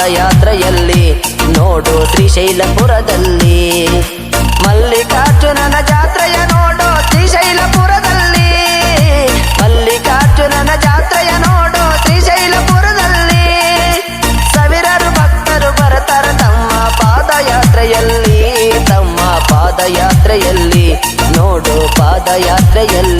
ಪಾದಯಾತ್ರೆಯಲ್ಲಿ ನೋಡು ಶ್ರೀಶೈಲಪುರದಲ್ಲಿ. ಮಲ್ಲಿಕಾರ್ಜುನನ ಜಾತ್ರೆಯ ನೋಡು ಶ್ರೀಶೈಲಪುರದಲ್ಲಿ. ಮಲ್ಲಿಕಾರ್ಜುನನ ಜಾತ್ರೆಯ ನೋಡು ಶ್ರೀಶೈಲಪುರದಲ್ಲಿ. ಸಾವಿರಾರು ಭಕ್ತರು ಬರ್ತಾರ ತಮ್ಮ ಪಾದಯಾತ್ರೆಯಲ್ಲಿ ತಮ್ಮ ಪಾದಯಾತ್ರೆಯಲ್ಲಿ ನೋಡು ಪಾದಯಾತ್ರೆಯಲ್ಲಿ.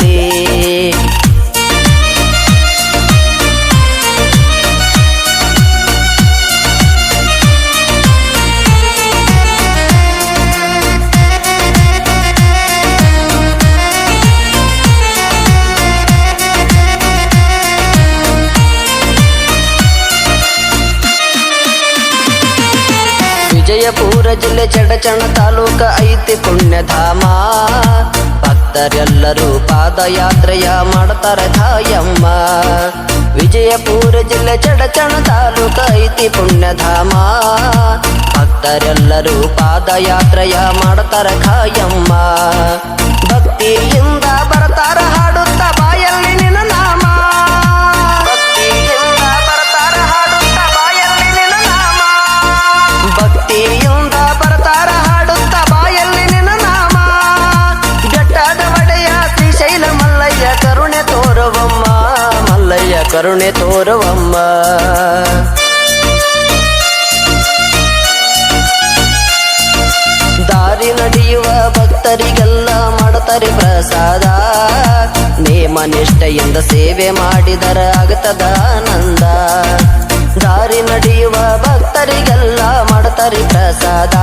ವಿಜಯಪುರ ಜಿಲ್ಲೆ ಚಡಚಣ ತಾಲೂಕ ಐತಿ ಪುಣ್ಯಧಾಮ. ಭಕ್ತರೆಲ್ಲರೂ ಪಾದಯಾತ್ರೆಯ ಮಾಡ್ತಾರೆ ಧಾಯಮ್ಮ ವಿಜಯಪುರ ಜಿಲ್ಲೆ ಚಡಚಣ ತಾಲೂಕ ಐತಿ ಪುಣ್ಯಧಾಮ. ಭಕ್ತರೆಲ್ಲರೂ ಪಾದಯಾತ್ರೆಯ ಮಾಡ್ತಾರೆ ಖಾಯಮ್ಮ ಭಕ್ತಿಯಿಂದ ಬರ್ತಾರ ಕರುಣೆ ತೋರುವಮ್ಮ. ದಾರಿ ನಡೆಯುವ ಭಕ್ತರಿಗೆಲ್ಲ ಮಾಡ್ತಾರೆ ಪ್ರಸಾದ. ನೇಮ ನಿಷ್ಠೆಯಿಂದ ಸೇವೆ ಮಾಡಿದರ ಆಗತದ ಆನಂದ. ದಾರಿ ನಡೆಯುವ ಭಕ್ತರಿಗೆಲ್ಲ ಮಾಡ್ತಾರೆ ಪ್ರಸಾದ.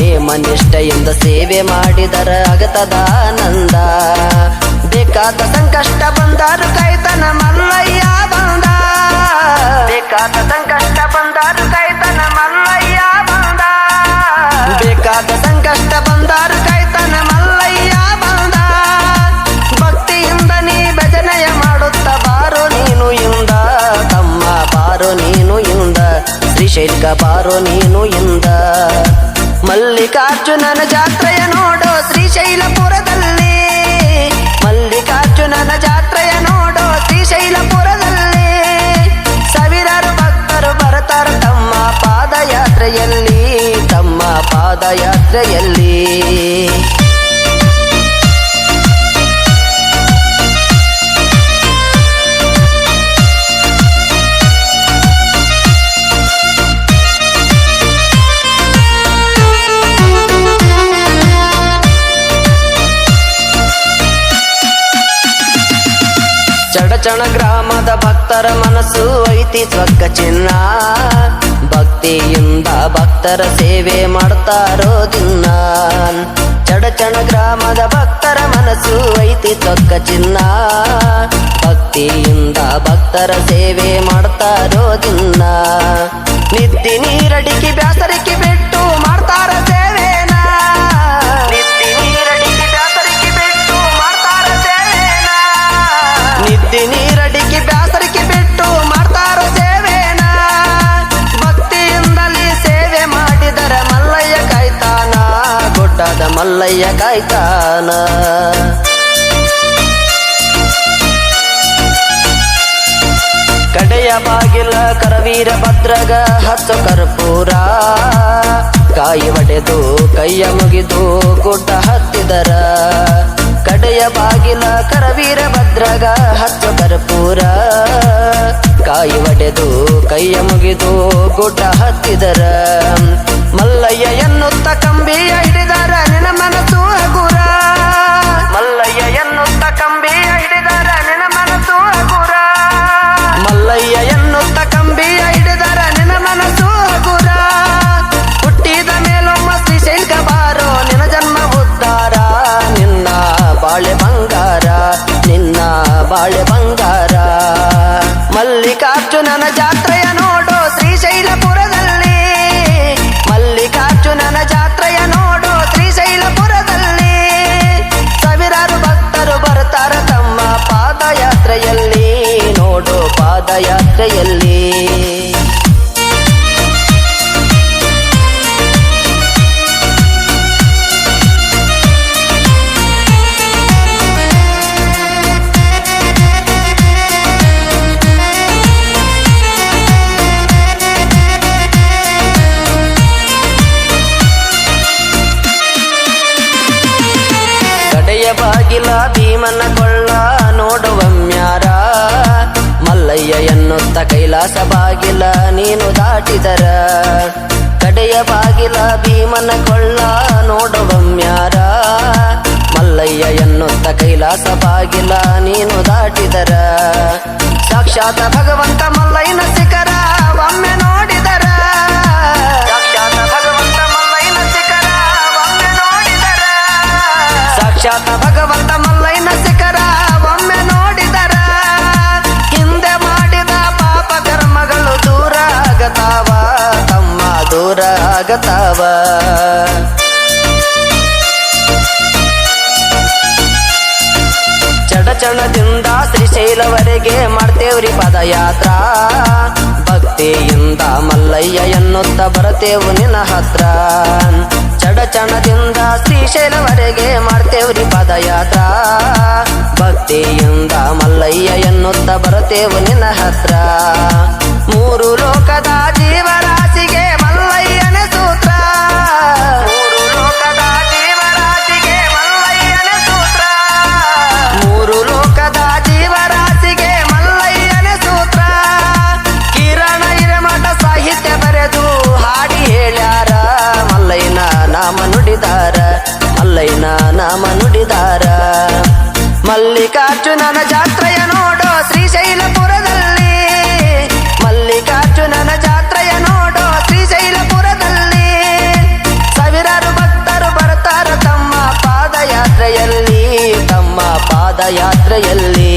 ನೇಮ ನಿಷ್ಠೆಯಿಂದ ಸೇವೆ ಮಾಡಿದರ ಆಗತದ ಆನಂದ. ಬೇಕಾದ ಸಂಕಷ್ಟ ಬಂದಾರು ಕೈತನ ಮಲ್ಲಯ್ಯ ಬಂದ. ಬೇಕಾದ ಸಂಕಷ್ಟ ಬಂದಾರು ಕೈತನ ಮಲ್ಲಯ್ಯ ಬಂದ. ಬೇಕಾದ ಸಂಕಷ್ಟ ಬಂದಾರು ಕೈತನ ಮಲ್ಲಯ್ಯ ಬಂದ. ಭಕ್ತಿಯಿಂದ ನೀ ಭಜನೆಯ ಮಾಡುತ್ತ ಬಾರೋ ನೀನು ಇಂದ. ತಮ್ಮ ಬಾರೋ ನೀನು ಇಂದ. ಶ್ರೀಶೈಲ್ಕ ಬಾರೋ ನೀನು ಇಂದ. ಮಲ್ಲಿಕಾರ್ಜುನನ ಜಾತ್ರೆಯ ಪಾದಯಾತ್ರೆಯಲ್ಲಿ ಚಡಚಣ ಗ್ರಾಮದ ಭಕ್ತರ ಮನಸ್ಸು ಐತಿ ಸ್ವರ್ಗ ಚಿನ್ನ. ಭಕ್ತಿಯಿಂದ ಭಕ್ತರ ಸೇವೆ ಮಾಡ್ತಾರೋ ದಿನ ಚಡಚಣ ಗ್ರಾಮದ ಭಕ್ತರ ಮನಸ್ಸು ಐತಿ ತೊಕ್ಕ ಚಿನ್ನ. ಭಕ್ತಿಯಿಂದ ಭಕ್ತರ ಸೇವೆ ಮಾಡ್ತಾರೋ ದಿನ ನಿತ್ತಿ ನೀರಡಿಕೆ ಬ್ಯಾಸರಿಕೆ ಬಿಟ್ಟು ಮಾಡ್ತಾರ ಸೇವೆನ ನಿತ್ತಿ ನೀರಡಿಕೆ ಬ್ಯಾಸರಿಕೆ ಬಿಟ್ಟು ಮಾಡ್ತಾರ ಸೇವೆನ ನಿತ್ತಿ ನೀರಡಿಕೆ ಬ್ಯಾಸರಿಕೆ ಮಲ್ಲಯ್ಯ ಕಾಯ್ತಾನ. ಕಡೆಯ ಬಾಗಿಲ ಕರವೀರ ಭದ್ರಗ ಹತ್ತು ಕರ್ಪೂರ. ಕಾಯಿ ಒಡೆದು, ಕೈಯ ಮುಗಿದು ಗುಡ್ಡ ಹತ್ತಿದರ. ಕಡೆಯ ಬಾಗಿಲ ಕರವೀರ ಭದ್ರಗ ಹತ್ತು ಕರ್ಪೂರ. ಕಾಯಿ ಒಡೆದು, ಕೈಯ ಮುಗಿದು ಗುಡ್ಡ ಹತ್ತಿದರ. ಮಲ್ಲಯ್ಯ ಎನ್ನುತ್ತ ಕಂಬಿಯ ಹಿಡಿದರ ನಿನ ಮನಸ್ಸು ಹಗುರ. ಮಲ್ಲಯ್ಯ ಎನ್ನುತ್ತ ಕಂಬಿಯ ಹಿಡಿದರ ನಿನ ಮನಸ್ಸು ಹಗುರ. ಮಲ್ಲಯ್ಯ ಎನ್ನುತ್ತ ಕಂಬಿಯ ಹಿಡಿದರ ನಿನ ಮನಸ್ಸು ಹಗುರ. ಹುಟ್ಟಿದ ಮೇಲೊಮ್ಮ ಶ್ರೀಶೈಲ್ಕ ಬಾರೋ ನಿನ ಜನ್ಮ ಉದ್ದಾರ. ನಿನ್ನ ಬಾಳೆ ಬಂಗಾರ, ನಿನ್ನ ಬಾಳೆ ಬಂಗಾರ. ಮಲ್ಲಿಕಾರ್ಜುನನ ಜಾತ್ರೆಯ ನೋಡು ಕಡೆಯಲ್ಲಿ ಬಾಗಿಲ ಭೀಮನ ಕೊಳ್ಳ ನೋಡುವಮ್ಯಾರ. ಪಾದಯಾತ್ರೆಯಲ್ಲಿ ಎನ್ನುತ್ತ ಕೈಲಾಸ ಬಾಗಿಲ ನೀನು ದಾಟಿದರ. ಕಡೆಯ ಬಾಗಿಲ ಭೀಮನ ಕೊಳ್ಳ ನೋಡುವಮ್ಯಾರ ಮಲ್ಲಯ್ಯ ಎನ್ನುತ್ತ ಕೈಲಾಸ ಬಾಗಿಲ ನೀನು ದಾಟಿದರ. ಸಾಕ್ಷಾತ್ ಭಗವಂತ ಮಲ್ಲಯ್ಯನ ಶಿಖರ ಒಮ್ಮೆ ನೋಡಿದರ. ಸಾಕ್ಷಾತ್ ಭಗವಂತ ಮಲ್ಲಯ್ಯನ ಶಿಖರ ಒಮ್ಮೆ ನೋಡಿದರ. ಸಾಕ್ಷಾತ್ ಭಗವಂತ ಮಲ್ಲಯ್ಯನ ದೂರ ಆಗತಾವ ಚಡಚಣದಿಂದ ಶ್ರೀಶೈಲವರೆಗೆ ಮಾಡ್ತೇವ್ರಿ ಪದಯಾತ್ರಾ. ಭಕ್ತಿಯಿಂದ ಮಲ್ಲಯ್ಯ ಎನ್ನುತ್ತ ಬರತೇವು ನಿನ್ನ ಹತ್ರ. ಚಡಚಣದಿಂದ ಶ್ರೀಶೈಲವರೆಗೆ ಮಾಡ್ತೇವ್ರಿ ಪದಯಾತ್ರಾ. ಭಕ್ತಿಯಿಂದ ಮಲ್ಲಯ್ಯ ಎನ್ನುತ್ತ ಬರತೇವು ನಿನ್ನ ಹತ್ರ. ಮೂರು ಲೋಕದ ಜೀವರಾಶಿಗೆ ಮಲ್ಲಿಕಾರ್ಜುನನ ಜಾತ್ರೆಯ ನೋಡೋ ಶ್ರೀಶೈಲಪುರದಲ್ಲಿ. ಮಲ್ಲಿಕಾರ್ಜುನನ ಜಾತ್ರೆಯ ನೋಡೋ ಶ್ರೀಶೈಲಪುರದಲ್ಲಿ. ಸಾವಿರಾರು ಭಕ್ತರು ಬರ್ತಾರ ತಮ್ಮ ಪಾದಯಾತ್ರೆಯಲ್ಲಿ ತಮ್ಮ ಪಾದಯಾತ್ರೆಯಲ್ಲಿ.